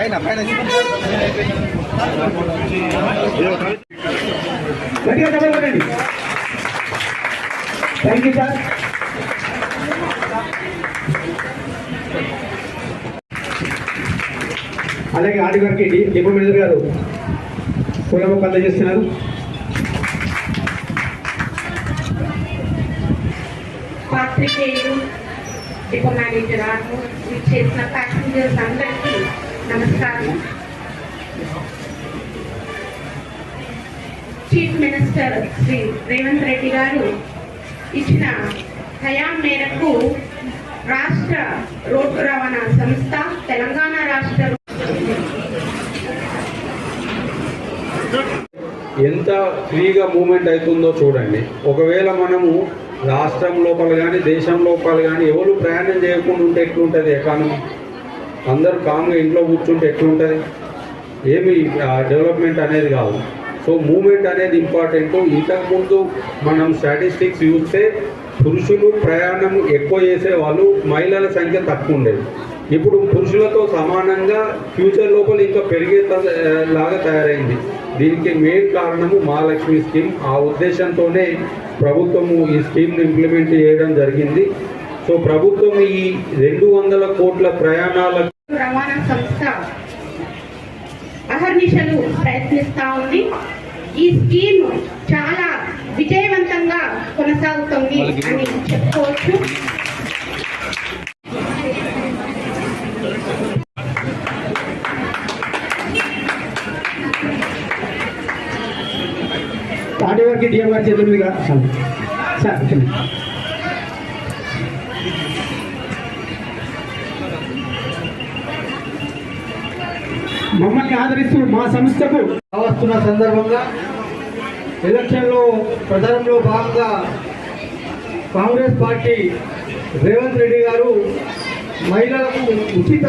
పైన పైన thank you sir అలాగే ఆడి గారికి డిపో మేనేజర్ గారు పూల మొక్క చేస్తున్నారు. పాత్రికేయులు డిపో మేనేజర్ గారు చేసిన ప్యాసింజర్స్ అందరికీ నమస్కారం. చీఫ్ మినిస్టర్ శ్రీ రేవంత్ రెడ్డి గారు ఇచ్చిన హయాం మేరకు రాష్ట్ర రోడ్డు రవాణా సంస్థ తెలంగాణ రాష్ట్ర ఎంత ఫ్రీగా మూమెంట్ అవుతుందో చూడండి. ఒకవేళ మనము రాష్ట్రం లోపల కానీ దేశం లోపల కానీ ఎవరు ప్రయాణం చేయకుండా ఉంటే ఎట్లుంటుంది ఎకానమీ అందరూ కామ్గా ఇంట్లో కూర్చుంటే ఎట్లుంటుంది? ఏమి డెవలప్మెంట్ అనేది కాదు సో మూమెంట్ అనేది ఇంపార్టెంట్. ఇంతకుముందు మనం స్టాటిస్టిక్స్ చూస్తే పురుషులు ప్రయాణం ఎక్కువ చేసే వాళ్ళు మహిళల సంఖ్య తక్కువ ఉండేది. ఇప్పుడు పురుషులతో సమానంగా ఫ్యూచర్ లోపల ఇంకా పెరిగే త- లాగా తయారైంది. దీనికి మెయిన్ కారణము మహాలక్ష్మి స్కీమ్. ఆ ఉద్దేశంతోనే ప్రభుత్వము ఈ స్కీమ్ని ఇంప్లిమెంట్ చేయడం జరిగింది. సో ప్రభుత్వం ఈ రెండు వందల కోట్ల ప్రయాణాల రవాణా సంస్థ అహర్నిశలు ప్రయత్నిస్తా ఉంది. ఈ స్కీమ్ చాలా విజయవంతంగా కొనసాగుతుంది అని చెప్పుకోవచ్చు. డిఎం గారి చేతుల సార్. మమ్మల్ని ఆదరిస్తూ మా సంస్థకు వస్తున్న సందర్భంగా ఎలక్షన్లో ప్రచారంలో భాగంగా కాంగ్రెస్ పార్టీ రేవంత్ రెడ్డి గారు మహిళలకు ఉచిత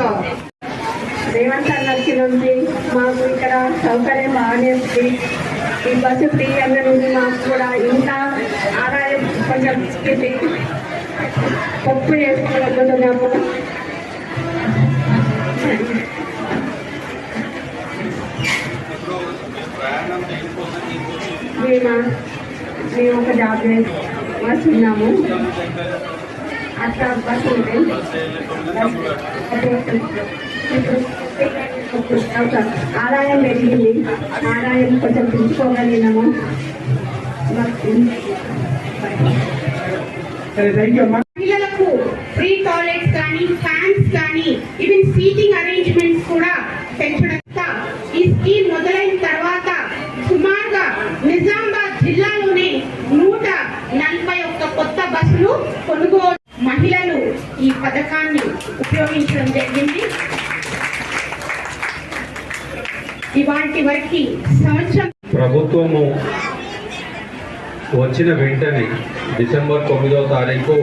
రేవంత్ అన్న వచ్చి నుండి మాకు ఇక్కడ సౌకర్యం ఉంది ఈ బస్సు ఫ్రీ అన్న నుండి మాకు కూడా ఇంకా ఆదాయం కొంచెం పప్పు చేసుకోగలుగుతున్నాము మేము మేము ఒక జాబ్ చేస్తున్నాము అట్లా బస్సు ఉంది ఇప్పుడు ఒక ఆదాయం పెరిగింది ఆదాయం కొంచెం పెంచుకోగలిగినాము సరే థ్యాంక్ యూ అమ్మా మహిళలకు ఫ్రీ టాయిలెట్స్ కానీ ఫ్యాన్స్ కానీ ఈవెన్ సీటింగ్ అరేంజ్మెంట్స్ పథకాన్ని ఉపయోగించడం. జరిగింది ఇవాటి వరకు సంవత్సరం ప్రభుత్వము వచ్చిన వెంటనే డిసెంబర్ తొమ్మిదవ తారీఖు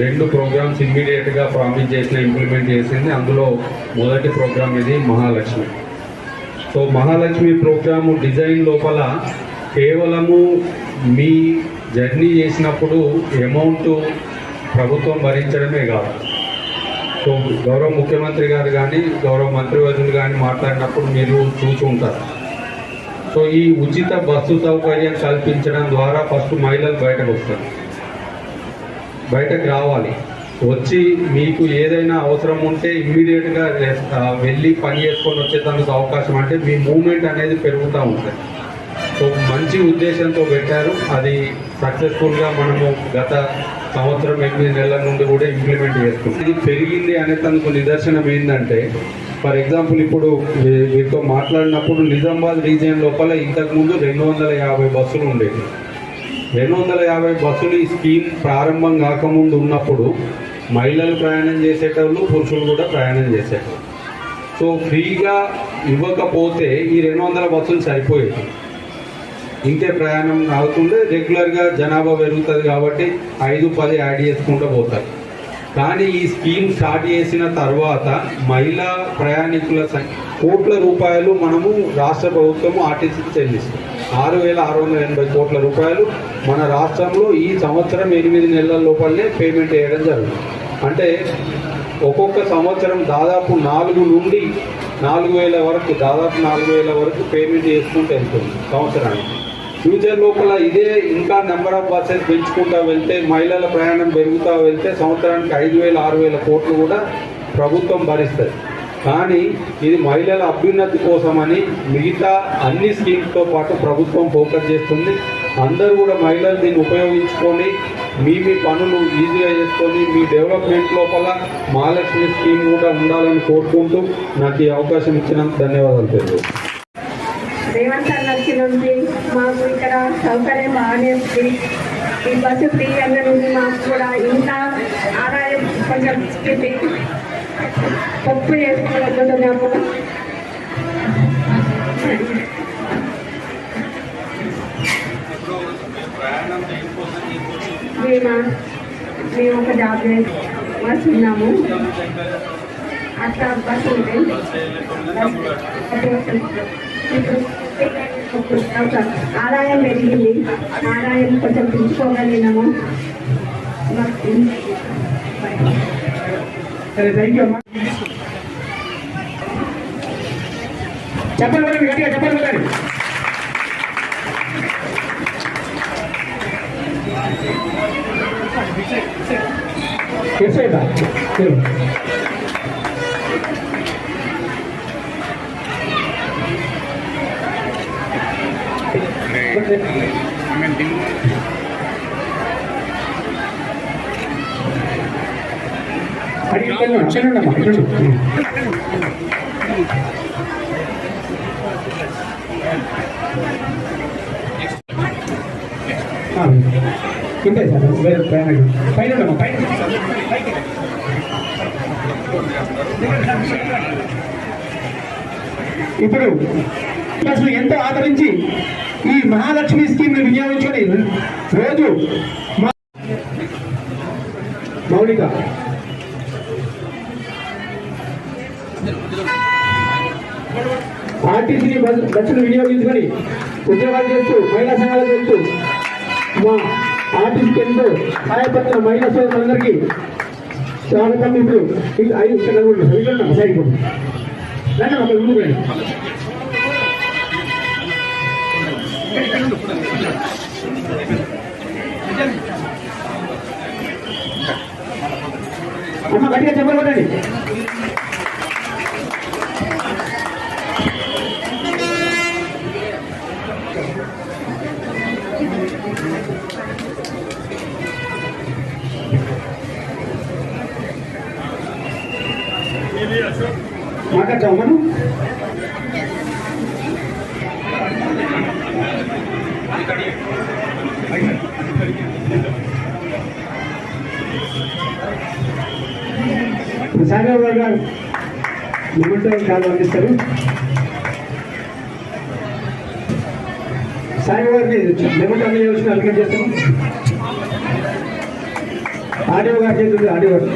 రెండు ప్రోగ్రామ్స్ ఇమ్మీడియట్గా ప్రామిస్ చేసిన ఇంప్లిమెంట్ చేసింది. అందులో మొదటి ప్రోగ్రామ్ ఇది Mahalakshmi. So Mahalakshmi program design లోపల కేవలము మీ జర్నీ చేసినప్పుడు అమౌంట్ ప్రభుత్వం భరించడమే కాదు. సో గౌరవ ముఖ్యమంత్రి గారు కానీ గౌరవ మంత్రివర్యులు కానీ మాట్లాడినప్పుడు మీరు చూసి ఉంటారు. సో ఈ ఉచిత బస్సు సౌకర్యం కల్పించడం ద్వారా ఫస్ట్ మహిళలు బయటకు వస్తారు. బయటకు రావాలి. వచ్చి మీకు ఏదైనా అవసరం ఉంటే ఇమ్మీడియట్గా వెళ్ళి పని చేసుకొని వచ్చేందుకు అవకాశం అంటే మీ మూమెంట్ అనేది పెరుగుతూ ఉంటుంది. సో మంచి ఉద్దేశంతో పెట్టారు. అది సక్సెస్ఫుల్గా మనము గత సంవత్సరం ఎనిమిది నెలల నుండి కూడా ఇంప్లిమెంట్ చేస్తుంది. ఇది పెరిగింది అనే తనకు నిదర్శనం ఏంటంటే ఫర్ ఎగ్జాంపుల్ ఇప్పుడు వీరితో మాట్లాడినప్పుడు నిజామాబాద్ రీజియన్ లోపల ఇంతకుముందు రెండు వందల యాభై బస్సులు ఉండేవి. రెండు వందల యాభై బస్సులు ఈ స్కీమ్ ప్రారంభం కాకముందు ఉన్నప్పుడు మహిళలు ప్రయాణం చేసేటోళ్ళు పురుషులు కూడా ప్రయాణం చేసేటోళ్ళు. సో ఫ్రీగా ఇవ్వకపోతే ఈ రెండు వందల బస్సులు సరిపోయేవి. ఇంతే ప్రయాణం అవుతుండే రెగ్యులర్గా జనాభా పెరుగుతుంది కాబట్టి ఐదు పది యాడ్ చేసుకుంటూ పోతారు. కానీ ఈ స్కీమ్ స్టార్ట్ చేసిన తర్వాత మహిళా ప్రయాణికుల సంఖ్య కోట్ల రూపాయలు మనము రాష్ట్ర ప్రభుత్వము ఆర్టీసీకి చెల్లిస్తాం. ఆరు వేల ఆరు వందల ఎనభై కోట్ల రూపాయలు మన రాష్ట్రంలో ఈ సంవత్సరం ఎనిమిది నెలల లోపలనే పేమెంట్ చేయడం జరుగుతుంది. అంటే ఒక్కొక్క సంవత్సరం దాదాపు నాలుగు నుండి నాలుగు వేల వరకు దాదాపు నాలుగు వేల వరకు పేమెంట్ చేసుకుంటూ వెళ్తుంది సంవత్సరానికి. ఫ్యూచర్ లోపల ఇదే ఇంకా నెంబర్ ఆఫ్ బస్సెస్ పెంచుకుంటూ వెళ్తే మహిళల ప్రయాణం పెరుగుతూ వెళ్తే సంవత్సరానికి ఐదు వేల ఆరు వేల కోట్లు కూడా ప్రభుత్వం భరిస్తుంది. కానీ ఇది మహిళల అభ్యున్నతి కోసమని మిగతా అన్ని స్కీమ్స్తో పాటు ప్రభుత్వం ఫోకస్ చేస్తుంది. అందరూ కూడా మహిళలు దీన్ని ఉపయోగించుకొని మీ మీ పనులు ఈజీగా చేసుకొని మీ డెవలప్మెంట్ లోపల మహాలక్ష్మి స్కీమ్ కూడా ఉండాలని కోరుకుంటూ నాకు ఈ అవకాశం ఇచ్చినందుకు ధన్యవాదాలు రేవంత్ నుంచి మాకు ఇక్కడ సౌకర్యం బాగానే ఉంది ఈ బస్సు ఫ్రీ అన్న నుండి మాకు కూడా ఇంకా ఆదాయం కొంచెం పప్పు చేసుకోగలుగుతున్నాము మేము మేము ఒక జాబ్ చేస్తున్నాము అట్లా బస్సు ఉంది ఆదాయం పెరిగింది. ఆదాయం కొంచెం పెంచుకోగలిగినాము. మాకు సరే థ్యాంక్ యూ అమ్మా చెప్పండి మేడం గట్టిగా చెప్పండి మేడం ఎస్ఐదా అడిగి వచ్చానండి అమ్మా కింద సార్ వేరే పైన పైన పైన ఇప్పుడు అసలు ఎంతో ఆదరించి ఈ మహాలక్ష్మి స్కీమ్ని వినియోగించుకొని రోజు మౌలిక. ఆర్టీసీ బస్సులు వినియోగించుకొని ఉద్యోగాలు చేస్తూ మహిళా సంఘాలకు వెళ్తూ మా ఆర్టిస్ట్ ఎంతో సహాయపడుతున్న మహిళా సోదరులందరికీ స్వాగతం. ఇప్పుడు ఇది ఐదు ఇక్కడ సరిగ్గా సైడ్ కూడా రండి అక్కడ ముందుకు రండి. అమ్మ గట్టిగా చెప్పలు కొట్టండి మాట్లాడతాం మనం సాగర్ గారు నిమిటం కాదు అందిస్తారు. సాగర్ గారిని నిమిటం అందజేసిన అలికేట్ చేస్తాం ఆడియో గారి చేతుంది ఆడియో గారు